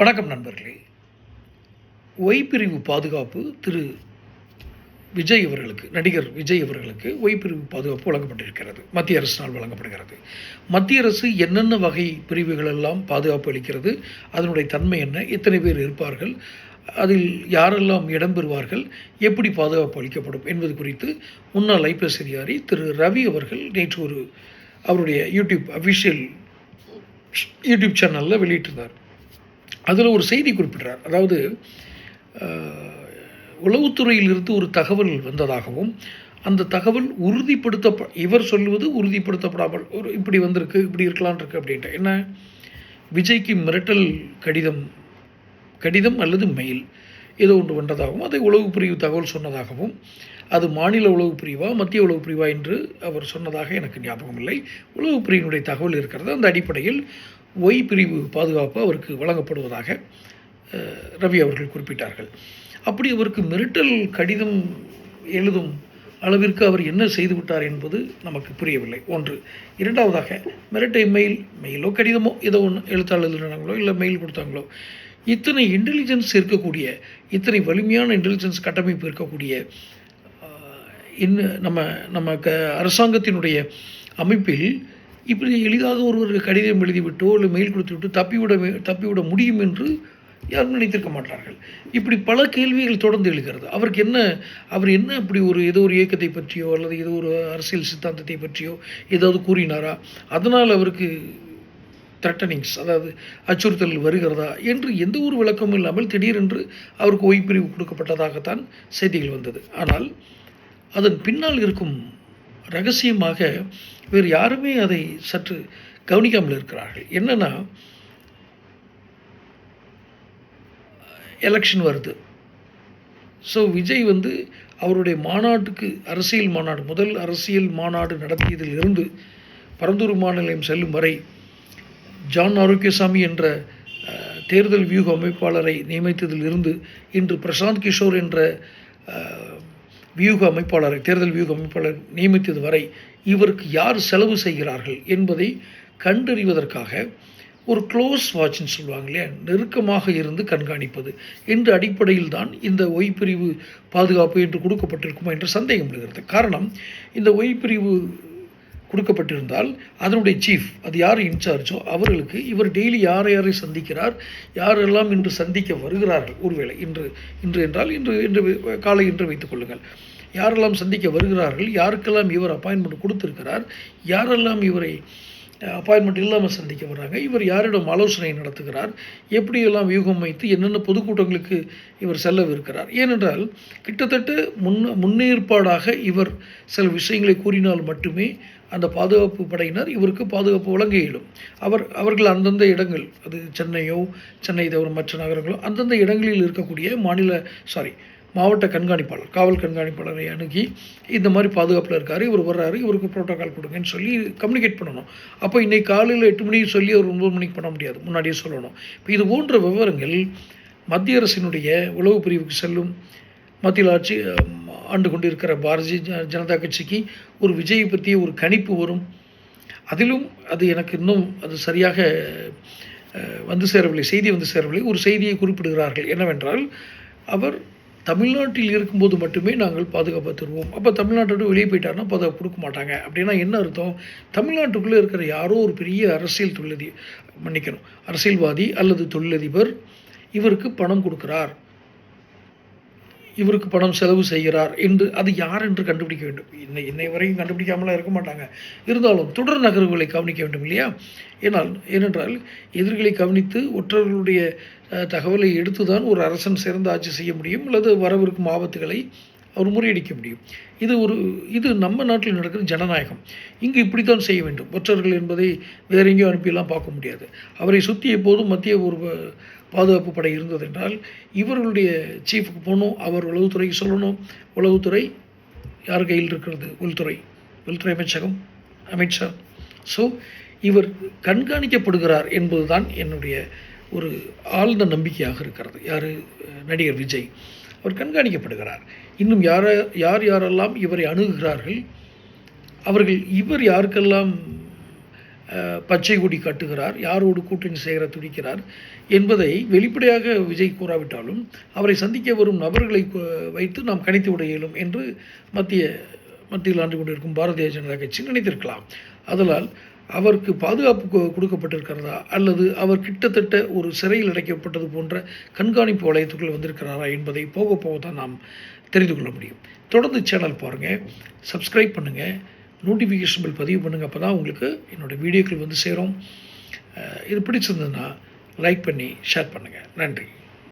வணக்கம் நண்பர்களே. ஒய் பிரிவு பாதுகாப்பு திரு விஜய் அவர்களுக்கு நடிகர் விஜய் அவர்களுக்கு ஒய் பிரிவு பாதுகாப்பு வழங்கப்பட்டிருக்கிறது. மத்திய அரசினால் வழங்கப்படுகிறது. மத்திய அரசு என்னென்ன வகை பிரிவுகளெல்லாம் பாதுகாப்பு அளிக்கிறது அதனுடைய தன்மை என்ன எத்தனை பேர் இருப்பார்கள் அதில் யாரெல்லாம் இடம்பெறுவார்கள் எப்படி பாதுகாப்பு அளிக்கப்படும் என்பது குறித்து முன்னாள் ஐபிஎஸ் அதிகாரி திரு ரவி அவர்கள் நேற்று ஒரு அவருடைய யூடியூப் அஃபிஷியல் யூடியூப் சேனலில் வெளியிட்டிருந்தார். அதில் ஒரு செய்தி குறிப்பிடுறார். அதாவது உளவுத்துறையிலிருந்து ஒரு தகவல் வந்ததாகவும் அந்த தகவல் உறுதிப்படுத்த இவர் சொல்லுவது உறுதிப்படுத்தப்படாமல் ஒரு இப்படி வந்திருக்கு இப்படி இருக்கலாம் இருக்கு அப்படின்ட்டு. என்ன? விஜய்க்கு மிரட்டல் கடிதம் கடிதம் அல்லது மெயில் ஏதோ ஒன்று வந்ததாகவும் அதை உளவு பிரிவு தகவல் சொன்னதாகவும் அது மாநில உளவு பிரிவா மத்திய உளவு பிரிவா என்று அவர் சொன்னதாக எனக்கு ஞாபகம் இல்லை உளவு பிரிவினுடைய தகவல் இருக்கிறது. அந்த அடிப்படையில் ஒய் பிரிவு பாதுகாப்பு அவருக்கு வழங்கப்படுவதாக ரவி அவர்கள் குறிப்பிட்டார்கள். அப்படி அவருக்கு மிரட்டல் கடிதம் எழுதும் அளவிற்கு அவர் என்ன செய்து விட்டார் என்பது நமக்கு புரியவில்லை. ஒன்று. இரண்டாவதாக மிரட்டை மெயில் மெயிலோ கடிதமோ ஏதோ ஒன்று எழுத்தாளர் இல்லை மெயில் கொடுத்தாங்களோ இத்தனை இன்டெலிஜென்ஸ் இருக்கக்கூடிய இத்தனை வலிமையான இன்டெலிஜென்ஸ் கட்டமைப்பு இருக்கக்கூடிய இன்னும் நம்ம நம்ம க அரசாங்கத்தினுடைய அமைப்பில் இப்படி எளிதாக ஒருவர் கடிதம் எழுதிவிட்டோ இல்லை மெயில் கொடுத்துவிட்டு தப்பிவிட தப்பிவிட முடியும் என்று யாரும் நினைத்திருக்க மாட்டார்கள். இப்படி பல கேள்விகள் தொடர்ந்து எழுகிறது. அவருக்கு என்ன அவர் என்ன அப்படி ஒரு ஏதோ ஒரு இயக்கத்தை பற்றியோ அல்லது ஏதோ ஒரு அரசியல் சித்தாந்தத்தை பற்றியோ ஏதாவது கூறினாரா? அதனால் அவருக்கு த்ரெட்டனிங்ஸ் அதாவது அச்சுறுத்தல் வருகிறதா என்று எந்த ஒரு விளக்கமும் இல்லாமல் திடீரென்று அவருக்கு ஓய்பிரிவு கொடுக்கப்பட்டதாகத்தான் செய்திகள் வந்தது. ஆனால் அதன் பின்னால் இருக்கும் ரகசியமாக வேறு யாருமே அதை சற்று கவனிக்காமல் இருக்கிறார்கள். என்னென்னா எலெக்ஷன் வருது. ஸோ விஜய் வந்து அவருடைய மாநாட்டுக்கு அரசியல் மாநாடு முதல் அரசியல் மாநாடு நடத்தியதில் இருந்து பரந்தூர் மாநிலம் செல்லும் வரை ஜான் ஆரோக்கியசாமி என்ற தேர்தல் வியூக அமைப்பாளரை நியமித்ததில் இருந்து இன்று பிரசாந்த் கிஷோர் என்ற வியூக அமைப்பாளரை தேர்தல் வியூக அமைப்பாளர் நியமித்தது வரை இவருக்கு யார் செலவு செய்கிறார்கள் என்பதை கண்டறிவதற்காக ஒரு க்ளோஸ் வாட்ச்னு சொல்லுவாங்க இல்லையா? நெருக்கமாக இருந்து கண்காணிப்பது. என்ற அடிப்படையில் தான் இந்த ஒய் பிரிவு பாதுகாப்பு என்று கொடுக்கப்பட்டிருக்குமா என்ற சந்தேகம் எழுகிறது. காரணம் இந்த ஒய் பிரிவு கொடுக்கப்பட்டிருந்தால் அதனுடைய சீஃப் அது யார் இன்சார்ஜோ அவர்களுக்கு இவர் டெய்லி யாரை யாரை சந்திக்கிறார் யாரெல்லாம் இன்று சந்திக்க வருகிறார்கள் ஒருவேளை இன்று இன்று என்றால் இன்று இன்று காலை இன்று வைத்துக் கொள்ளுங்கள். யாரெல்லாம் சந்திக்க வருகிறார்கள் யாருக்கெல்லாம் இவர் அப்பாயின்மெண்ட் கொடுத்திருக்கிறார் யாரெல்லாம் இவரை அப்பாயின்மெண்ட் இல்லாமல் சந்திக்க வர்றாங்க. இவர் யாரிடம் ஆலோசனை நடத்துகிறார்? எப்படியெல்லாம் வியூகம் வைத்து என்னென்ன பொதுக்கூட்டங்களுக்கு இவர் செல்லவிருக்கிறார்? ஏனென்றால் கிட்டத்தட்ட முன் முன்னேற்பாடாக இவர் சில விஷயங்களை கூறினால் மட்டுமே அந்த பாதுகாப்பு படையினர் இவருக்கு பாதுகாப்பு வழங்க இயலும். அவர் அவர்கள் அந்தந்த இடங்கள் அது சென்னையோ சென்னை தவிர மற்ற நகரங்களோ அந்தந்த இடங்களில் இருக்கக்கூடிய மாநில சாரி மாவட்ட கண்காணிப்பாளர் காவல் கண்காணிப்பாளரை அணுகி இந்த மாதிரி பாதுகாப்பில் இருக்காரு இவர் வர்றாரு இவருக்கு ப்ரோட்டோக்கால் கொடுங்கன்னு சொல்லி கம்யூனிகேட் பண்ணணும். அப்போ இன்றைக்கி காலையில் எட்டு மணிக்கு சொல்லி அவர் ஒன்பது மணிக்கு பண்ண முடியாது முன்னாடியே சொல்லணும். இப்போ இது போன்ற விவரங்கள் மத்திய அரசினுடைய உளவு பிரிவுக்கு செல்லும். மத்தியில் ஆட்சி ஆண்டு ஆண்டு கொண்டிருக்கிற பாரதிய ஜனதா கட்சிக்கு ஒரு விஜயை பற்றிய ஒரு கணிப்பு வரும். அதிலும் அது எனக்கு இன்னும் அது சரியாக வந்து சேரவில்லை செய்தி வந்து சேரவில்லை. ஒரு செய்தியை குறிப்பிடுகிறார்கள். என்னவென்றால் அவர் தமிழ்நாட்டில் இருக்கும்போது மட்டுமே நாங்கள் பாதுகாப்பாக தருவோம் அப்போ தமிழ்நாட்டோட வெளியே போயிட்டாருன்னா பாதுகாப்பு கொடுக்க மாட்டாங்க. அப்படின்னா என்ன அர்த்தம்? தமிழ்நாட்டுக்குள்ளே இருக்கிற யாரோ ஒரு பெரிய அரசியல் தொழிலதி மன்னிக்கணும். அரசியல்வாதி அல்லது தொழிலதிபர் இவருக்கு பணம் கொடுக்கிறார். இவருக்கு பணம் செலவு செய்கிறார் என்று அது யார் என்று கண்டுபிடிக்க வேண்டும். இன்னை இன்னை வரையும் கண்டுபிடிக்காமலாம் இருக்க மாட்டாங்க. இருந்தாலும் தொடர் நகர்வுகளை கவனிக்க வேண்டும் இல்லையா? ஏனால் ஏனென்றால் எதிர்களை கவனித்து ஒற்றர்களுடைய தகவலை எடுத்து தான் ஒரு அரசன் சிறந்த ஆட்சி செய்ய முடியும் அல்லது வரவிருக்கும் ஆபத்துகளை அவர் முறியடிக்க முடியும். இது ஒரு இது நம்ம நாட்டில் நடக்கிற ஜனநாயகம். இங்கு இப்படித்தான் செய்ய வேண்டும். ஒற்றர்கள் என்பதை வேற எங்கேயோ அனுப்பியெல்லாம் பார்க்க முடியாது. அவரை சுற்றி எப்போதும் மத்திய ஒரு பாதுகாப்பு படை இருந்ததென்றால் இவர்களுடைய சீஃபுக்கு போகணும் அவர் உளவுத்துறைக்கு சொல்லணும். உளவுத்துறை யார் கையில் இருக்கிறது? உள்துறை. உள்துறை அமைச்சகம் அமித்ஷா. ஸோ இவர் கண்காணிக்கப்படுகிறார் என்பதுதான் என்னுடைய ஒரு ஆழ்ந்த நம்பிக்கையாக இருக்கிறது. யார்? நடிகர் விஜய். அவர் கண்காணிக்கப்படுகிறார். இன்னும் யார யார் யாரெல்லாம் இவரை அணுகுகிறார்கள்? அவர்கள் இவர் யாருக்கெல்லாம் பச்சை கொடி கட்டுகிறார்? யாரோடு கூட்டணி சேர துடிக்கிறார்? என்பதை வெளிப்படையாக விஜய் கூறாவிட்டாலும் அவரை சந்திக்க வரும் நபர்களை வைத்து நாம் கணித்து விட இயலும் என்று மத்திய மத்தியில் ஆண்டு கொண்டிருக்கும் பாரதிய ஜனதா கட்சி நினைத்திருக்கலாம். அதனால் அவருக்கு பாதுகாப்பு கொடுக்கப்பட்டிருக்கிறதா? அல்லது அவர் கிட்டத்தட்ட ஒரு சிறையில் அடைக்கப்பட்டது போன்ற கண்காணிப்பு வளையத்துக்குள் வந்திருக்கிறாரா என்பதை போக போக தான் நாம் தெரிந்து கொள்ள முடியும். தொடர்ந்து சேனல் பாருங்கள் சப்ஸ்கிரைப் பண்ணுங்கள் நோட்டிஃபிகேஷன் பில் பதிவு பண்ணுங்கள் அப்போ தான் உங்களுக்கு என்னோடய வீடியோக்கள் வந்து சேரும். இது பிடிச்சிருந்ததுன்னா லைக் பண்ணி ஷேர் பண்ணுங்கள் நன்றி.